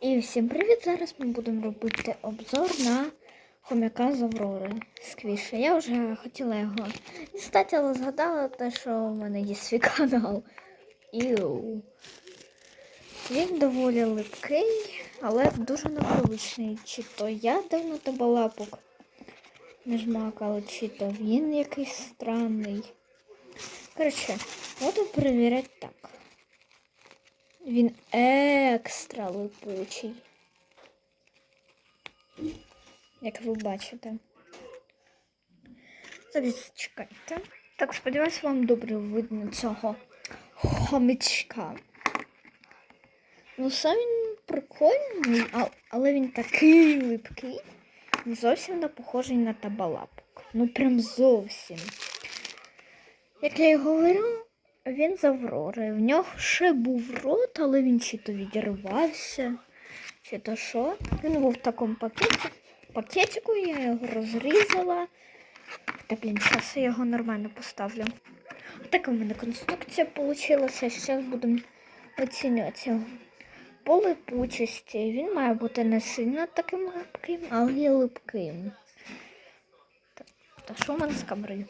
І всім привіт! Зараз ми будемо робити обзор на хомяка з Аврори Сквіша. Я вже хотіла його дістати, але згадала те, що в мене є свій канал. Іу. Він доволі липкий, але дуже непривичний. Чи то я давно тебе лапок не жмакала, чи то він якийсь странний. Коротше, буду перевіряти так. Він екстра липучий. Як ви бачите. Зараз чекайте. Так, сподіваюсь, вам добре видно цього хомячка. Ну, сам він прикольний, але він такий липкий. Зовсім не похожий на табалапок. Ну прям зовсім. Як я й говорю, він з Аврори. В нього ще був рот, але він чи то відірвався, чи то що. Він був в такому пакеті. пакетику, я його розрізала. Та блін, зараз я його нормально поставлю. Така в мене конструкція вийшла. Зараз будемо оцінювати. По липучості він має бути не сильно таким липким, але липким. Та що в мене з камерою?